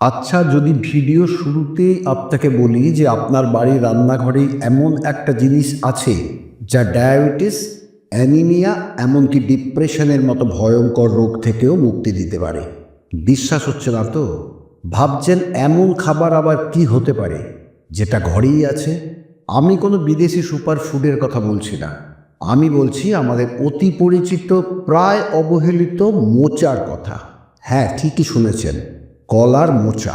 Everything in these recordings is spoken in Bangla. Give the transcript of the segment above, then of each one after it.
আচ্ছা যদি ভিডিও শুরুতেই আপনাকে বলি যে আপনার বাড়ির রান্নাঘরে এমন একটা জিনিস আছে যা ডায়াবেটিস, অ্যানিমিয়া এমনকি ডিপ্রেশনের মতো ভয়ঙ্কর রোগ থেকেও মুক্তি দিতে পারে। বিশ্বাস হচ্ছে না তো? ভাবছেন এমন খাবার আবার কি হতে পারে, যেটা ঘরেই আছে? আমি কোনো বিদেশি সুপার ফুডের কথা বলছি না। আমি বলছি আমাদের অতি পরিচিত, প্রায় অবহেলিত মোচার কথা। হ্যাঁ ঠিকই শুনেছেন। কলার মোচা।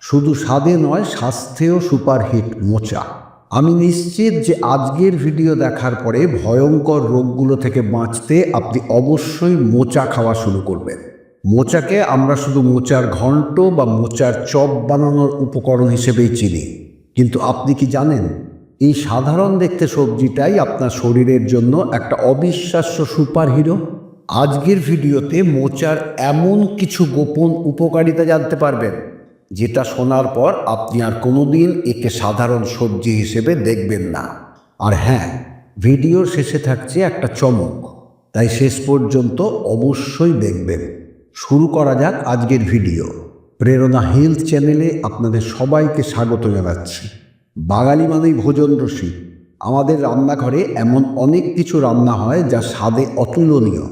শুধু স্বাদে নয়, স্বাস্থ্যেও সুপারহিট মোচা। আমি নিশ্চিত যে আজকের ভিডিও দেখার পরে ভয়ঙ্কর রোগগুলো থেকে বাঁচতে আপনি অবশ্যই মোচা খাওয়া শুরু করবেন। মোচাকে আমরা শুধু মোচার ঘন্ট বা মোচার চপ বানানোর উপকরণ হিসেবেই চিনি। কিন্তু আপনি কি জানেন, এই সাধারণ দেখতে সবজিটাই আপনার শরীরের জন্য একটা অবিশ্বাস্য সুপারহিরো? আজকের ভিডিওতে মোচার এমন কিছু গোপন উপকারিতা জানতে পারবেন, যেটা শোনার পর আপনি আর কোনোদিন একে সাধারণ সবজি হিসেবে দেখবেন না। আর হ্যাঁ ভিডিওর শেষে থাকছে একটা চমক, তাই শেষ পর্যন্ত অবশ্যই দেখবেন। শুরু করা যাক আজকের ভিডিও। প্রেরণা হেলথ চ্যানেলে আপনাদের সবাইকে স্বাগত জানাচ্ছি। বাঙালি মানেই ভোজন রসিক। আমাদের রান্নাঘরে এমন অনেক কিছু রান্না হয় যা স্বাদে অতুলনীয়।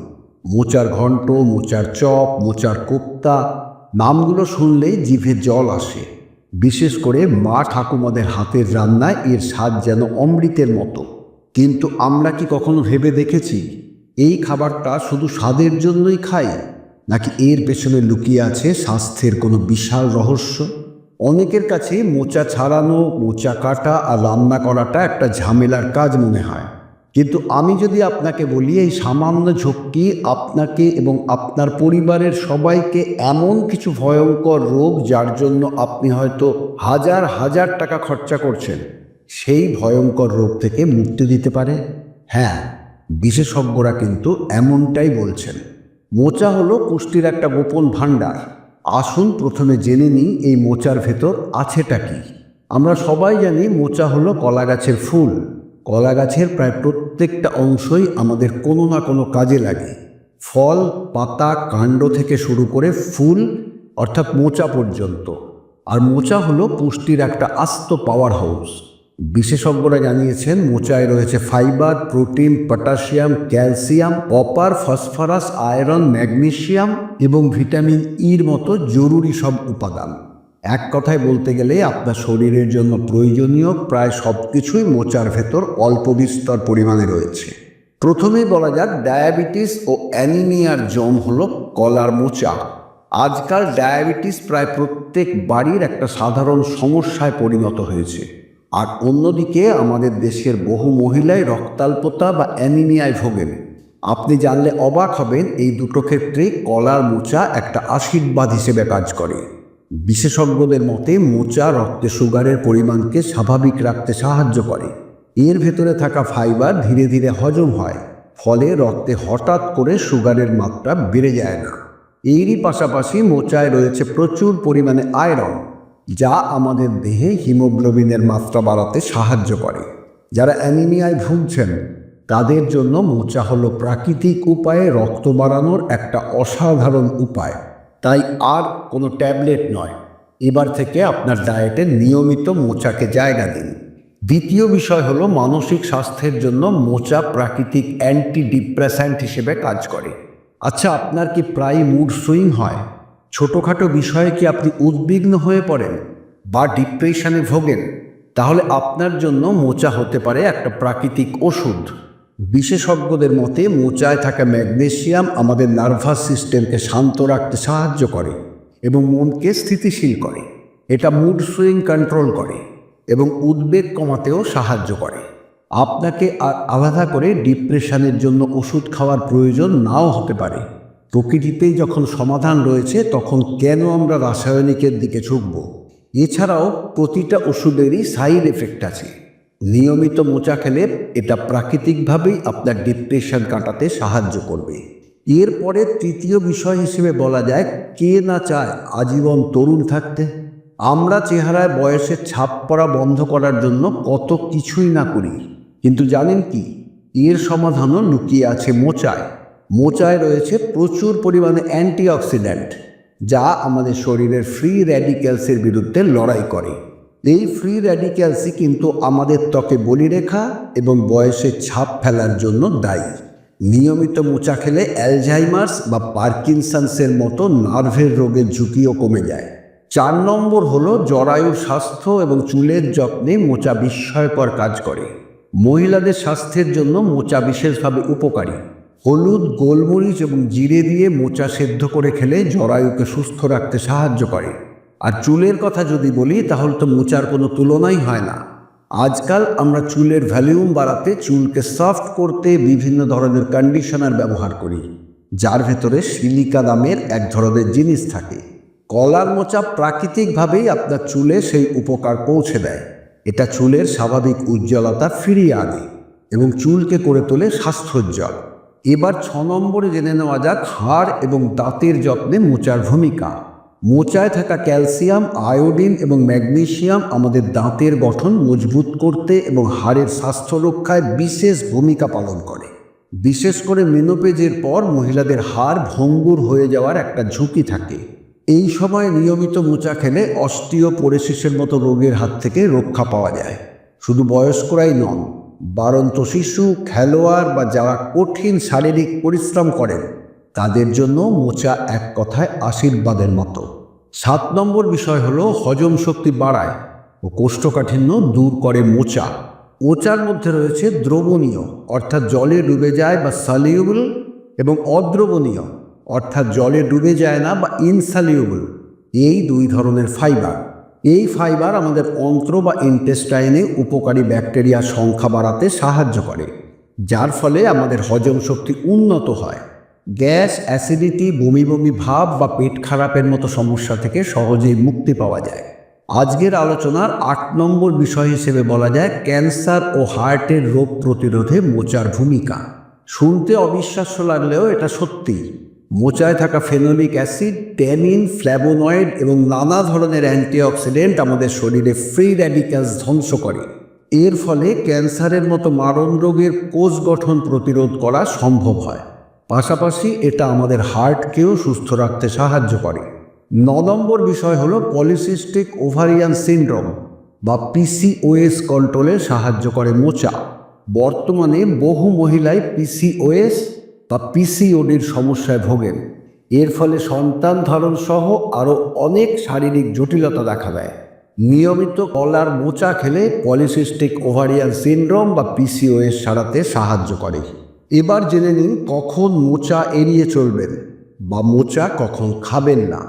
মোচার ঘন্ট, মোচার চপ, মোচার কোপ্তা, নামগুলো শুনলেই জিভে জল আসে। বিশেষ করে মা ঠাকুমাদের হাতের রান্নায় এর স্বাদ যেন অমৃতের মতো। কিন্তু আমরা কি কখনো ভেবে দেখেছি, এই খাবারটা শুধু স্বাদের জন্যই খাই, নাকি এর পেছনে লুকিয়ে আছে স্বাস্থ্যের কোনো বিশাল রহস্য? অনেকের কাছে মোচা ছাড়ানো, মোচা কাটা আর রান্না করাটা একটা ঝামেলার কাজ মনে হয়। কিন্তু আমি যদি আপনাকে বলি, এই সামান্য ঝক্কি আপনাকে এবং আপনার পরিবারের সবাইকে এমন কিছু ভয়ঙ্কর রোগ যার জন্য আপনি হয়তো হাজার হাজার টাকা খরচা করছেন, সেই ভয়ঙ্কর রোগ থেকে মুক্তি দিতে পারে? হ্যাঁ বিশেষজ্ঞরা কিন্তু এমনটাই বলছেন। মোচা হলো পুষ্টির একটা গোপন ভাণ্ডার। আসুন প্রথমে জেনে নিই, এই মোচার ভেতর আছেটা কি? আমরা সবাই জানি মোচা হলো কলা গাছের ফুল। কলা গাছের প্রায় প্রত্যেকটা অংশই আমাদের কোনো না কোনো কাজে লাগে। ফল, পাতা, কাণ্ড থেকে শুরু করে ফুল, অর্থাৎ মোচা পর্যন্ত। আর মোচা হলো পুষ্টির একটা আস্ত পাওয়ার হাউস বিশেষজ্ঞরা জানিয়েছেন, মোচায় রয়েছে fibre protein potassium calcium copper phosphorus iron magnesium এবং ভিটামিন ইর মতো জরুরি সব উপাদান। এক কথায় বলতে গেলে আপনার শরীরের জন্য প্রয়োজনীয় প্রায় সব কিছুই মোচার ভেতর অল্প বিস্তর পরিমাণে রয়েছে। প্রথমেই বলা যাক, ডায়াবেটিস ও অ্যানিমিয়ার জম হলো কলার মোচা। আজকাল ডায়াবেটিস প্রায় প্রত্যেক বাড়ির একটা সাধারণ সমস্যায় পরিণত হয়েছে। আর অন্যদিকে আমাদের দেশের বহু মহিলাই রক্তাল্পতা বা অ্যানিমিয়ায় ভোগেন। আপনি জানলে অবাক হবেন, এই দুটো ক্ষেত্রেই কলার মোচা একটা আশীর্বাদ হিসেবে কাজ করে। বিশেষজ্ঞদের মতে, মোচা রক্তে সুগারের পরিমাণকে স্বাভাবিক রাখতে সাহায্য করে। এর ভেতরে থাকা ফাইবার ধীরে ধীরে হজম হয়, ফলে রক্তে হঠাৎ করে সুগারের মাত্রা বেড়ে যায় না। এরই পাশাপাশি মোচায় রয়েছে প্রচুর পরিমাণে আয়রন, যা আমাদের দেহে হিমোগ্লোবিনের মাত্রা বাড়াতে সাহায্য করে। যারা অ্যানিমিয়ায় ভুগছেন, তাদের জন্য মোচা হলো প্রাকৃতিক উপায়ে রক্ত বাড়ানোর একটা অসাধারণ উপায়। তাই আর কোনো ট্যাবলেট নয়। এবার থেকে আপনার ডায়েটে নিয়মিত মোচাকে জায়গা দিন। দ্বিতীয় বিষয় হলো মানসিক স্বাস্থ্যের জন্য মোচা প্রাকৃতিক অ্যান্টি ডিপ্রেসেন্ট হিসেবে কাজ করে। আচ্ছা আপনার কি প্রায় মুড সুইং হয়? ছোটোখাটো বিষয়ে কি আপনি উদ্বিগ্ন হয়ে পড়েন বা ডিপ্রেশনে ভোগেন? তাহলে আপনার জন্য মোচা হতে পারে একটা প্রাকৃতিক ওষুধ। বিশেষজ্ঞদের মতে মোচায় থাকা ম্যাগনেশিয়াম আমাদের নার্ভাস সিস্টেমকে শান্ত রাখতে সাহায্য করে এবং মনকে স্থিতিশীল করে। এটা মুড সুইং কন্ট্রোল করে এবং উদ্বেগ কমাতেও সাহায্য করে। আপনাকে আর আলাদা করে ডিপ্রেশনের জন্য ওষুধ খাওয়ার প্রয়োজন নাও হতে পারে। প্রকৃতিতেই যখন সমাধান রয়েছে, তখন কেন আমরা রাসায়নিকের দিকে ঝুঁকব? এছাড়াও প্রতিটা ওষুধেরই সাইড এফেক্ট আছে। নিয়মিত মোচা খেলে এটা প্রাকৃতিকভাবেই আপনার ডিপ্রেশন কাটাতে সাহায্য করবে। এরপরে তৃতীয় বিষয় হিসেবে বলা যায়, কে না চায় আজীবন তরুণ থাকতে? আমরা চেহারায় বয়সের ছাপ পড়া বন্ধ করার জন্য কত কিছুই না করি। কিন্তু জানেন কি? এর সমাধানও লুকিয়ে আছে মোচায়। মোচায় রয়েছে প্রচুর পরিমাণে অ্যান্টিঅক্সিডেন্ট, যা আমাদের শরীরের ফ্রি র্যাডিক্যালসের বিরুদ্ধে লড়াই করে। এই ফ্রি র্যাডিক্যালসই কিন্তু আমাদের ত্বকে বলিরেখা এবং বয়সের ছাপ ফেলার জন্য দায়ী। নিয়মিত মোচা খেলে অ্যালঝাইমার্স বা পার্কিনসন্সের মতো নার্ভের রোগের ঝুঁকিও কমে যায়। চার নম্বর হলো জরায়ুর স্বাস্থ্য এবং চুলের যত্নে মোচা বিস্ময়কর কাজ করে। মহিলাদের স্বাস্থ্যের জন্য মোচা বিশেষভাবে উপকারী। হলুদ, গোলমরিচ এবং জিরে দিয়ে মোচা সেদ্ধ করে খেলে জরায়ুকে সুস্থ রাখতে সাহায্য করে। আর চুলের কথা যদি বলি, তাহলে তো মোচার কোনো তুলনাই হয় না। আজকাল আমরা চুলের ভ্যালিউম বাড়াতে চুলকে সফট করতে বিভিন্ন ধরনের কন্ডিশনার ব্যবহার করি, যার ভেতরে সিলিকা দামের এক ধরনের জিনিস থাকে। কলার মোচা প্রাকৃতিকভাবেই আপনার চুলে সেই উপকার পৌঁছে দেয়। এটা চুলের স্বাভাবিক উজ্জ্বলতা ফিরিয়ে আনে এবং চুলকে করে তোলে স্বাস্থ্যোজ্জ্বল। এবার ছ নম্বরে জেনে নেওয়া যাক হাড় এবং দাঁতের যত্নে মোচার ভূমিকা। মোচায় থাকা ক্যালসিয়াম, আয়োডিন এবং ম্যাগনেসিয়াম আমাদের দাঁতের গঠন মজবুত করতে এবং হাড়ের স্বাস্থ্য রক্ষায় বিশেষ ভূমিকা পালন করে। বিশেষ করে মেনোপেজের পর মহিলাদের হাড় ভঙ্গুর হয়ে যাওয়ার একটা ঝুঁকি থাকে। এই সময় নিয়মিত মোচা খেলে অস্টিওপোরেসিসের মতো রোগের হাত থেকে রক্ষা পাওয়া যায়। শুধু বয়স্করাই নন বারন্ত শিশু, খেলোয়াড় বা যারা কঠিন শারীরিক পরিশ্রম করেন, তাদের জন্য মোচা এক কথায় আশীর্বাদের মতো। সাত নম্বর বিষয় হলো হজম শক্তি বাড়ায় ও কোষ্ঠকাঠিন্য দূর করে মোচা। মোচার মধ্যে রয়েছে দ্রবণীয়, অর্থাৎ জলে ডুবে যায় বা সালিউবল এবং অদ্রবণীয়, অর্থাৎ জলে ডুবে যায় না বা ইনসালিউবল এই দুই ধরনের ফাইবার এই ফাইবার আমাদের অন্ত্র বা ইন্টেস্টাইনে উপকারী ব্যাকটেরিয়ার সংখ্যা বাড়াতে সাহায্য করে, যার ফলে আমাদের হজম শক্তি উন্নত হয়। গ্যাস, অ্যাসিডিটি, বমি বমি ভাব বা পেট খারাপের মতো সমস্যা থেকে সহজেই মুক্তি পাওয়া যায়। আজকের আলোচনার আট নম্বর বিষয় হিসেবে বলা যায় ক্যান্সার ও হার্টের রোগ প্রতিরোধে মোচার ভূমিকা। শুনতে অবিশ্বাস্য লাগলেও এটা সত্যি। মোচায় থাকা ফেনোলিক অ্যাসিড, ট্যানিন ফ্ল্যাবোনয়েড এবং নানা ধরনের অ্যান্টিঅক্সিডেন্ট আমাদের শরীরে ফ্রি র্যাডিক্যালস ধ্বংস করে। এর ফলে ক্যান্সারের মতো মারণ রোগের কোষ গঠন প্রতিরোধ করা সম্ভব হয়। পাশাপাশি এটা আমাদের হার্টকেও সুস্থ রাখতে সাহায্য করে। ন নম্বর বিষয় হলো পলিসিস্টিক ওভারিয়ান সিন্ড্রোম বা পিসিওএস কন্ট্রোলে সাহায্য করে মোচা। বর্তমানে বহু মহিলাই পিসিওএস বা পিসিওডির সমস্যায় ভোগেন। এর ফলে সন্তান ধারণ সহ আরও অনেক শারীরিক জটিলতা দেখা দেয়। নিয়মিত কলার মোচা খেলে পলিসিস্টিক ওভারিয়ান সিন্ড্রোম বা পিসিওএস সারাতে সাহায্য করে। এবার জেনে নিন কখন মোচা এড়িয়ে চলবেন বা মোচা কখন খাবেন না।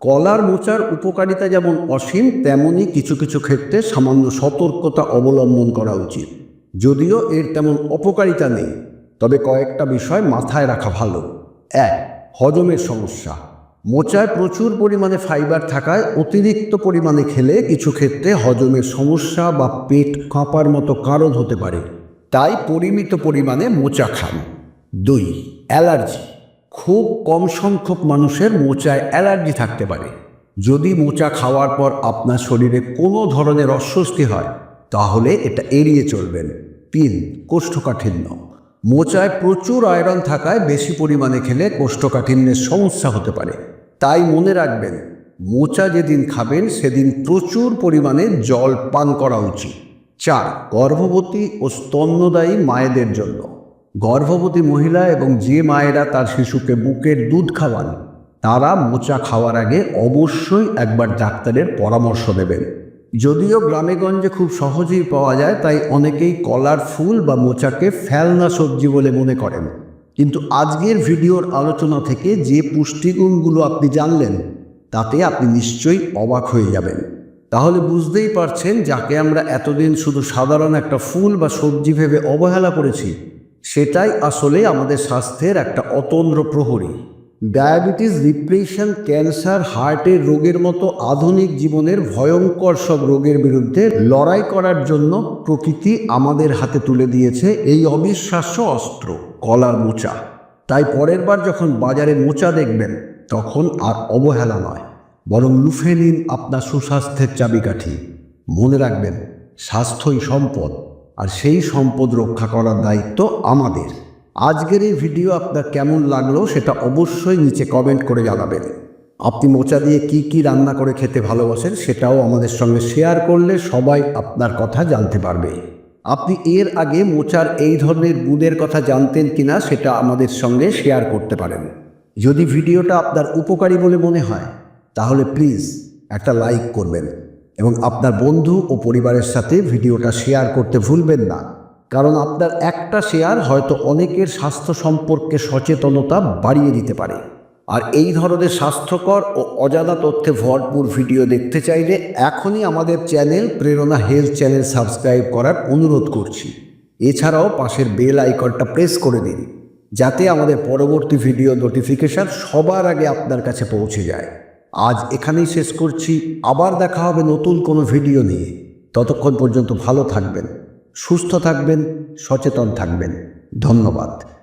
কলার মোচার উপকারিতা যেমন অসীম তেমনই কিছু কিছু ক্ষেত্রে সামান্য সতর্কতা অবলম্বন করা উচিত। যদিও এর তেমন অপকারিতা নেই, তবে কয়েকটা বিষয় মাথায় রাখা ভালো। এক, হজমের সমস্যা। মোচায় প্রচুর পরিমাণে ফাইবার থাকায় অতিরিক্ত পরিমাণে খেলে কিছু ক্ষেত্রে হজমের সমস্যা বা পেট কাঁপার মতো কারণ হতে পারে। তাই পরিমিত পরিমাণে মোচা খান। দুই, অ্যালার্জি। খুব কম সংখ্যক মানুষের মোচায় অ্যালার্জি থাকতে পারে। যদি মোচা খাওয়ার পর আপনার শরীরে কোনো ধরনের অস্বস্তি হয়, তাহলে এটা এড়িয়ে চলবেন। তিন, কোষ্ঠকাঠিন্য। মোচায় প্রচুর আয়রন থাকায় বেশি পরিমাণে খেলে কোষ্ঠকাঠিন্যের সমস্যা হতে পারে। তাই মনে রাখবেন, মোচা যেদিন খাবেন, সেদিন প্রচুর পরিমাণে জল পান করা উচিত। চার, গর্ভবতী ও স্তন্যদায়ী মায়েদের জন্য। গর্ভবতী মহিলা এবং যে মায়েরা তার শিশুকে বুকের দুধ খাওয়ান, তারা মোচা খাওয়ার আগে অবশ্যই একবার ডাক্তারের পরামর্শ দেবেন। যদিও গ্রামেগঞ্জে খুব সহজেই পাওয়া যায়, তাই অনেকেই কলার ফুল বা মোচাকে ফেলনা সবজি বলে মনে করেন। কিন্তু আজকের ভিডিওর আলোচনা থেকে যে পুষ্টিগুণগুলো আপনি জানলেন, তাতে আপনি নিশ্চয়ই অবাক হয়ে যাবেন। তাহলে বুঝতেই পারছেন যাকে আমরা এতদিন শুধু সাধারণ একটা ফুল বা সবজি ভেবে অবহেলা করেছি, সেটাই আসলে আমাদের স্বাস্থ্যের একটা অতন্দ্র প্রহরী। ডায়াবেটিস, ডিপ্রেশন, ক্যান্সার, হার্টের রোগের মতো আধুনিক জীবনের ভয়ঙ্কর সব রোগের বিরুদ্ধে লড়াই করার জন্য প্রকৃতি আমাদের হাতে তুলে দিয়েছে এই অবিশ্বাস্য অস্ত্র, কলার মোচা। তাই পরের বার যখন বাজারে মোচা দেখবেন, তখন আর অবহেলা নয়। বরং লুফে নিন আপনার সুস্বাস্থ্যের চাবিকাঠি। মনে রাখবেন, স্বাস্থ্যই সম্পদ, আর সেই সম্পদ রক্ষা করার দায়িত্ব আমাদের। আজকের এই ভিডিও আপনার কেমন লাগল সেটা অবশ্যই নিচে কমেন্ট করে জানাবেন। আপনি মোচা দিয়ে কি কি রান্না করে খেতে ভালোবাসেন সেটাও আমাদের সঙ্গে শেয়ার করলে সবাই আপনার কথা জানতে পারবে। আপনি এর আগে মোচার এই ধরনের গুণের কথা জানতেন কিনা সেটা আমাদের সঙ্গে শেয়ার করতে পারেন। যদি ভিডিওটা আপনার উপকারী বলে মনে হয় তাহলে প্লিজ একটা লাইক করবেন এবং আপনার বন্ধু ও পরিবারের সাথে ভিডিওটা শেয়ার করতে ভুলবেন না। কারণ আপনার একটা শেয়ার হয়তো অনেকের স্বাস্থ্য সম্পর্কে সচেতনতা বাড়িয়ে দিতে পারে। আর এই ধরনের স্বাস্থ্যকর ও অজানা তথ্যে ভরপুর ভিডিও দেখতে চাইলে এখনই আমাদের চ্যানেল প্রেরণা হেলথ চ্যানেল সাবস্ক্রাইব করার অনুরোধ করছি। এছাড়াও পাশের বেল আইকনটা প্রেস করে দিন, যাতে আমাদের পরবর্তী ভিডিও নোটিফিকেশান সবার আগে আপনার কাছে পৌঁছে যায়। আজ এখানেই শেষ করছি। আবার দেখা হবে নতুন কোনো ভিডিও নিয়ে। ততক্ষণ পর্যন্ত ভালো থাকবেন, সুস্থ থাকবেন, সচেতন থাকবেন। ধন্যবাদ।